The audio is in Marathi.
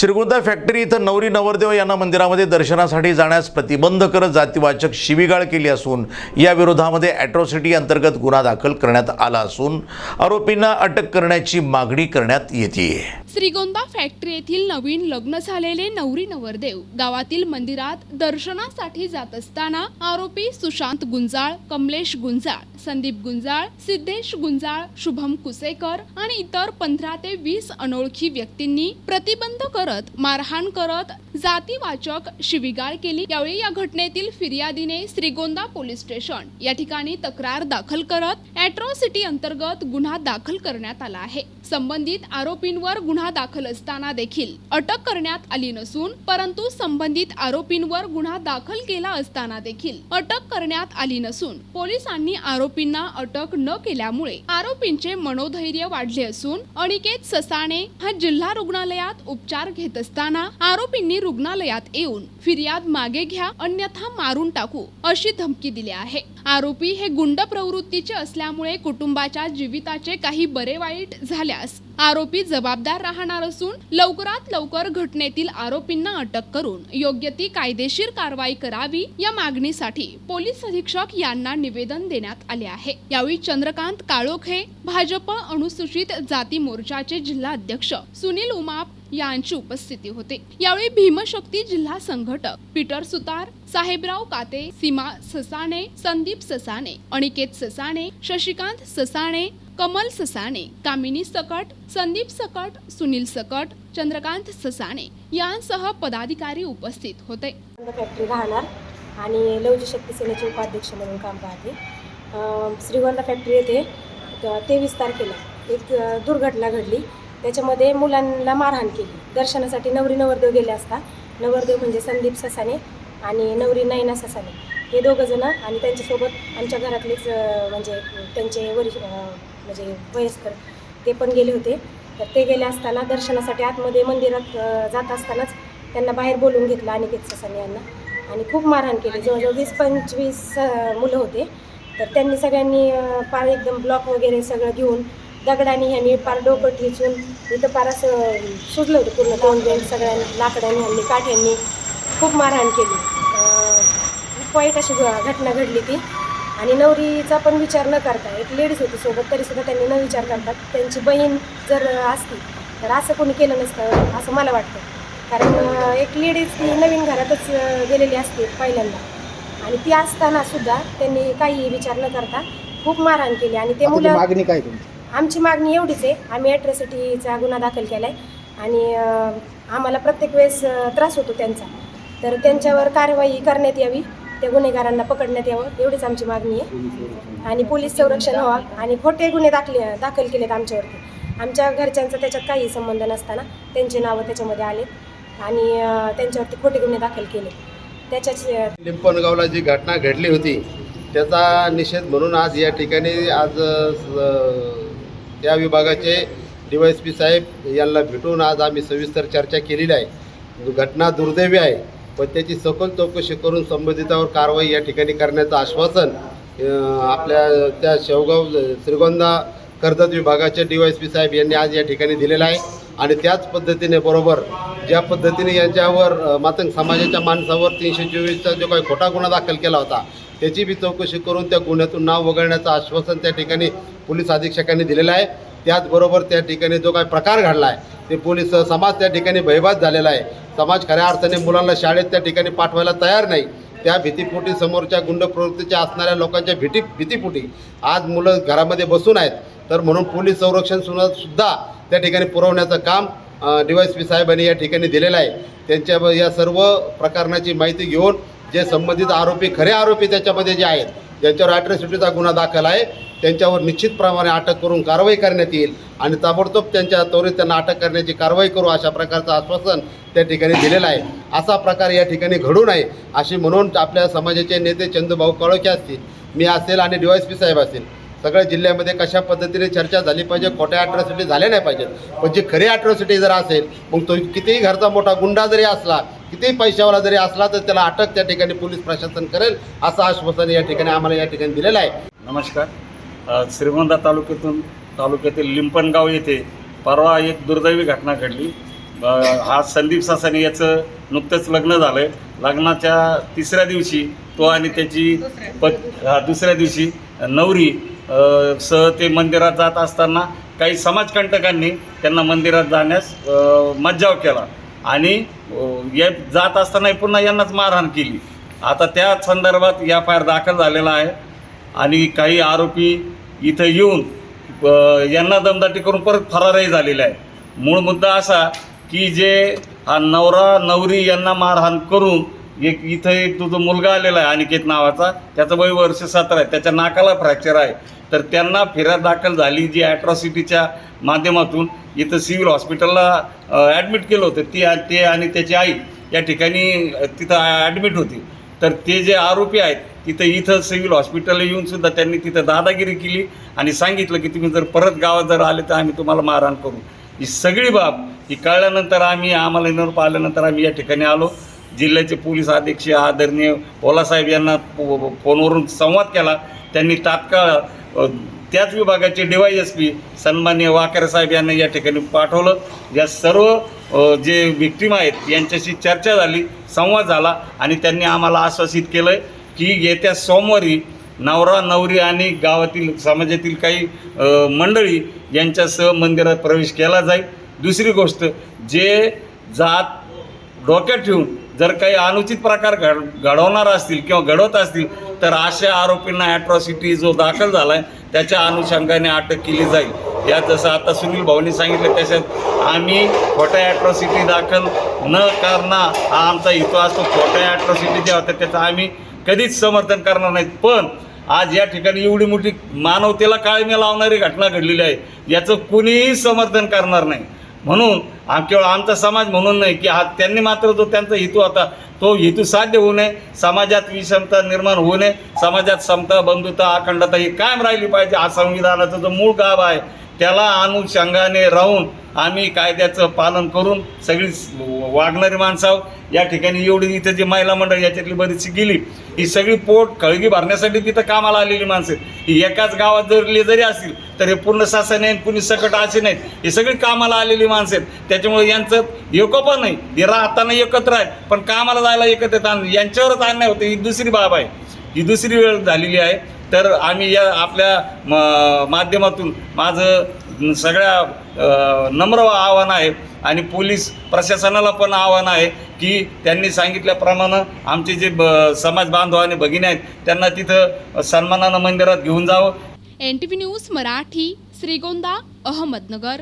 श्रीगुंदा फॅक्टरी इथं नवरी नवरदेव यांना मंदिरामध्ये दर्शनासाठी जाण्यास प्रतिबंध करत जातीवाचक शिवीगाळ केली असून या विरोधामध्ये ॲट्रॉसिटी अंतर्गत गुन्हा दाखल करण्यात आला असून आरोपींना अटक करण्याची मागणी करण्यात येते श्रीगोंदा फॅक्टरी येथील नवीन लग्न झालेले नवरी नवरदेव गावातील मंदिरात दर्शनासाठी जात असताना आरोपी सुशांत गुंजाळ कमलेश गुंजाळ संदीप गुंजाळ सिद्धेश गुंजाळ शुभम कुसेकर आणि इतर पंधरा ते वीस अनोळखी व्यक्तींनी प्रतिबंध करत मारहाण करत जातीवाचक शिवीगाळ केली. यावेळी या घटनेतील फिर्यादीने श्रीगोंदा पोलीस स्टेशन या ठिकाणी तक्रार दाखल करत अॅट्रॉसिटी अंतर्गत गुन्हा दाखल करण्यात आला आहे. संबंधित आरोपींवर गुन्हा गुन्हा दाखल असताना देखील अटक करण्यात आली नसून परंतु संबंधित आरोपींवर गुन्हा दाखल केला असताना देखील अटक करण्यात आली नसून पोलिसांनी आरोपींना अटक न केल्यामुळे आरोपींचे मनोधैर्य वाढले असून अनिकेत ससाणे हा जिल्हा रुग्णालयात उपचार घेत असताना आरोपींनी रुग्णालयात येऊन फिर्याद मागे घ्या अन्यथा मारून टाकू अशी धमकी दिली आहे. आरोपी हे गुंड प्रवृत्तीचे असल्यामुळे कुटुंबाच्या जीविताचे काही बरे वाईट झाल्यास आरोपी जबाबदार राहणार असून लवकरात लवकर घटनेतील आरोपींना अटक करून योग्य ती कायदेशीर कारवाई करावी या मागणीसाठी पोलीस अधीक्षक यांना निवेदन देण्यात आले आहे. यावेळी चंद्रकांत काळोखे भाजप अनुसूचित जाती मोर्चाचे जिल्हा अध्यक्ष सुनील उमाप यांची उपस्थिती होते. यावेळी भीमशक्ती जिल्हा संघटक पीटर सुतार साहेबराव काते सीमा ससाणे संदीप ससाणे अनिकेत ससाणे शशिकांत ससाणे कमल ससाणे कामिनी सकट संदीप सकट सुनील सकट चंद्रकांत ससाणे यांसह पदाधिकारी उपस्थित होते. फॅक्टरी राहणार आणि लवजी शक्ती सेनेचे उपाध्यक्ष म्हणून काम पाहते. श्रीगोंदा फॅक्टरी येथे तेवीस तारखेला एक दुर्घटना घडली. त्याच्यामध्ये मुलांना मारहाण केली. दर्शनासाठी नवरी नवरदेव गेले असता. नवरदेव म्हणजे संदीप ससाने आणि नवरी नयना ससाने हे दोघंजणं आणि त्यांच्यासोबत आमच्या घरातलेच म्हणजे त्यांचे वरिष्ठ म्हणजे वयस्कर ते पण गेले होते. तर ते गेले असताना दर्शनासाठी आतमध्ये मंदिरात जात असतानाच त्यांना बाहेर बोलवून घेतलं अनिकेत ससाने यांना. आणि खूप मारहाण केली. जवळजवळ वीस पंचवीस मुलं होते. तर त्यांनी सगळ्यांनी पार एकदम ब्लॉक वगैरे सगळं घेऊन दगडाने ह्यांनी पार डोकं ठेचून इथं पार असं सुजलं होतं पूर्ण तोंड सगळ्यांनी लाकडाने ह्यांनी काठ्यांनी. खूप मारहाण केली. वाईट अशी घटना घडली ती. आणि नवरीचा पण विचार न करता एक लेडीज होती सोबत तरीसुद्धा त्यांनी न विचार करतात त्यांची बहीण जर असती तर असं कोणी केलं नसतं असं मला वाटतं. कारण एक लेडीज नवीन घरातच गेलेली असते पहिल्यांदा. आणि ती असताना सुद्धा त्यांनी काही विचार न करता खूप मारहाण केली. आणि ते मुलं मागणी काय आमची मागणी एवढीच आहे. आम्ही ॲट्रॉसिटीचा गुन्हा दाखल केला आहे आणि आम्हाला प्रत्येक वेळेस त्रास होतो त्यांचा. तर त्यांच्यावर कारवाई करण्यात यावी. त्या गुन्हेगारांना पकडण्यात यावं एवढीच आमची मागणी आहे. आणि पोलीस संरक्षण व्हावं आणि खोटे गुन्हे दाखले दाखल केलेत आमच्यावरती. आमच्या घरच्यांचा त्याच्यात काही संबंध नसताना त्यांचे नावं त्याच्यामध्ये आले आणि त्यांच्यावरती खोटे गुन्हे दाखल केले त्याच्याच अं, लिंपणगावला जी घटना घडली होती त्याचा निषेध म्हणून आज या ठिकाणी आज त्या विभागाचे डी वाय एस पी साहेब यांना भेटून आज आम्ही सविस्तर चर्चा केलेली आहे. घटना दुर्दैवी आहे. पण त्याची सखोल चौकशी करून संबंधितावर कारवाई या ठिकाणी करण्याचं आश्वासन आपल्या त्या शेवगाव श्रीगोंदा कर्जत विभागाचे डी वाय पी साहेब यांनी आज या ठिकाणी दिलेलं आहे. आणि त्याच पद्धतीने बरोबर ज्या पद्धतीने यांच्यावर मातंग समाजाच्या माणसावर तीनशे चोवीसचा जो काही खोटा गुन्हा दाखल केला होता त्याची बी चौकशी करून त्या गुन्ह्यातून नाव वगळण्याचं आश्वासन त्या ठिकाणी पोलीस अधीक्षकांनी दिलेलं आहे. त्याचबरोबर त्या ठिकाणी जो काही प्रकार घडला आहे ते पोलीस समाज त्या ठिकाणी भयभात झालेला आहे. समाज खऱ्या अर्थाने मुलांना शाळेत त्या ठिकाणी पाठवायला तयार नाही. त्या भीतीपोटी समोरच्या गुंड प्रवृत्तीच्या असणाऱ्या लोकांच्या भीती भीतीपोटी आज मुलं घरामध्ये बसून आहेत. तर म्हणून पोलीस संरक्षण सुद्धा सुद्धा त्या ठिकाणी पुरवण्याचं काम डी वाय पी साहेबांनी या ठिकाणी दिलेलं आहे. त्यांच्या या सर्व प्रकरणाची माहिती घेऊन जे संबंधित आरोपी खरे आरोपी त्याच्यामध्ये जे आहेत ज्यांच्यावर अॅट्रॉसिटीचा गुन्हा दाखल आहे. त्यांच्यावर निश्चितप्रमाणे अटक करून कारवाई करण्यात येईल आणि ताबडतोब त्यांच्या त्वरित त्यांना अटक करण्याची कारवाई करू अशा प्रकारचं आश्वासन त्या ठिकाणी दिलेलं आहे. असा प्रकार या ठिकाणी घडू नये अशी म्हणून आपल्या समाजाचे नेते चंदूभाऊ कळोखे असतील मी असेल आणि डी वाय एस पी साहेब असतील. सगळ्या जिल्ह्यामध्ये कशा पद्धतीने चर्चा झाली पाहिजे खोट्या अॅट्रॉसिटी झाल्या नाही पाहिजेत. पण जी खरी अॅट्रॉसिटी जर असेल मग तो कितीही घरचा मोठा गुंडा जरी असला कितीही पैशावाला जरी असला तर त्याला अटक त्या ठिकाणी पोलीस प्रशासन करेल असं आश्वासन या ठिकाणी आम्हाला या ठिकाणी दिलेलं आहे. नमस्कार. श्रीगोंदा तालुक्यातून तालुक्यातील लिंपणगाव येथे परवा एक दुर्दैवी घटना घडली. हा संदीप सासाने याचं नुकतंच लग्न झालं आहे लग्नाच्या तिसऱ्या दिवशी तो आणि त्याची पत हा दुसऱ्या दिवशी नवरी सह ते मंदिरात जात असताना काही समाजकंटकांनी त्यांना मंदिरात जाण्यास मज्जाव केला. आणि या जात असताना पुन्हा यांनाच मारहाण केली. आता त्या संदर्भात या आर दाखल झालेला आहे. आणि काही आरोपी इथं येऊन यांना दमदाटी करून परत फरारही झालेला आहे. मूळ मुद्दा असा की जे हा नवरा नवरी यांना मारहाण करून एक इथं एक तुझा मुलगा आलेला आहे अनिकेत नावाचा त्याचं वय वर्ष सतरा आहे त्याच्या नाकाला फ्रॅक्चर आहे. तर त्यांना फिर्याद दाखल झाली जी ॲट्रॉसिटीच्या माध्यमातून इथं सिव्हिल हॉस्पिटलला ॲडमिट केलं होतं. ती ते आणि त्याची आई या ठिकाणी तिथं ॲडमिट होती. तर ते जे आरोपी आहेत तिथं इथं सिव्हिल हॉस्पिटलला येऊन सुद्धा त्यांनी तिथं दादागिरी केली आणि सांगितलं की तुम्ही जर परत गावात जर आले तर आम्ही तुम्हाला मारहाण करू. ही सगळी बाब ही कळल्यानंतर आम्ही आम्हाला नर पाहिल्यानंतर आम्ही या ठिकाणी आलो. जिल्ह्याचे पोलीस अधीक्षक आदरणीय ओलासाहेब यांना फोनवरून संवाद केला. त्यांनी तात्काळ त्याच विभागाचे डी वाय एस पी सन्मान्य वाकरे साहेब यांना या ठिकाणी पाठवलं. या सर्व जे विक्टीम आहेत यांच्याशी चर्चा झाली संवाद झाला आणि त्यांनी आम्हाला आश्वासित केलं की येत्या सोमवारी नवरा नवरी आणि गावातील समाजातील काही मंडळी यांच्यासह मंदिरात प्रवेश केला जाईल. दुसरी गोष्ट जे जात डोक्यात ठेवून जर काही अनुचित प्रकार घड घडवणार असतील किंवा घडवत असतील तर अशा आरोपींना ॲट्रॉसिटी जो दाखल झाला आहे त्याच्या अनुषंगाने अटक केली जाईल. यात जसं आता सुनील भाऊनी सांगितलं त्याच्यात आम्ही खोट्या ॲट्रॉसिटी दाखल न करणं हा आमचा हेतू असतो. खोट्या ॲट्रॉसिटी ज्या होत्या त्याचं आम्ही कधीच समर्थन करणार नाहीत. पण आज या ठिकाणी एवढी मोठी मानवतेला काळमे लावणारी घटना घडलेली आहे. याचं कुणीही समर्थन करणार नाही. म्हणून आम केवळ आमचा समाज म्हणून नाही की हा त्यांनी मात्र जो त्यांचा हेतू होता तो हेतू साध्य होऊ नये समाजात विषमता निर्माण होऊ नये समाजात समता बंधुता अखंडता ही कायम राहिली पाहिजे हा संविधानाचा जो मूळ गाभ आहे त्याला अनुषंगाने राहून आम्ही कायद्याचं पालन करून सगळी वागणारी माणसं आहोत. या ठिकाणी एवढी इथं जे महिला मंडळ याच्यातली बरीचशी गेली ही सगळी पोट खळगी भरण्यासाठी तिथं कामाला आलेली माणसं ही एकाच गावात जरली जरी असतील तर हे पूर्ण शासन आहे कुणी सकट असे नाहीत. ही सगळी कामाला आलेली माणसं आहेत. त्याच्यामुळे यांचं एकोपा नाही हे राहताना एकत्र आहेत पण कामाला जायला एकत्र येत यांच्यावरच अन्याय होते. ही दुसरी बाब आहे. ही दुसरी वेळ झालेली आहे. तर आम्ही या आपल्या म- माध्यमातून माझं सगळ्या नम्र आव्हान आहे आणि पोलीस प्रशासनाला पण आव्हान आहे की त्यांनी सांगितल्याप्रमाणे आमचे जे ब समाज बांधव आणि भगिनी आहेत त्यांना तिथं सन्मानानं मंदिरात घेऊन जावं. N T V news Marathi Shrigonda Ahmednagar.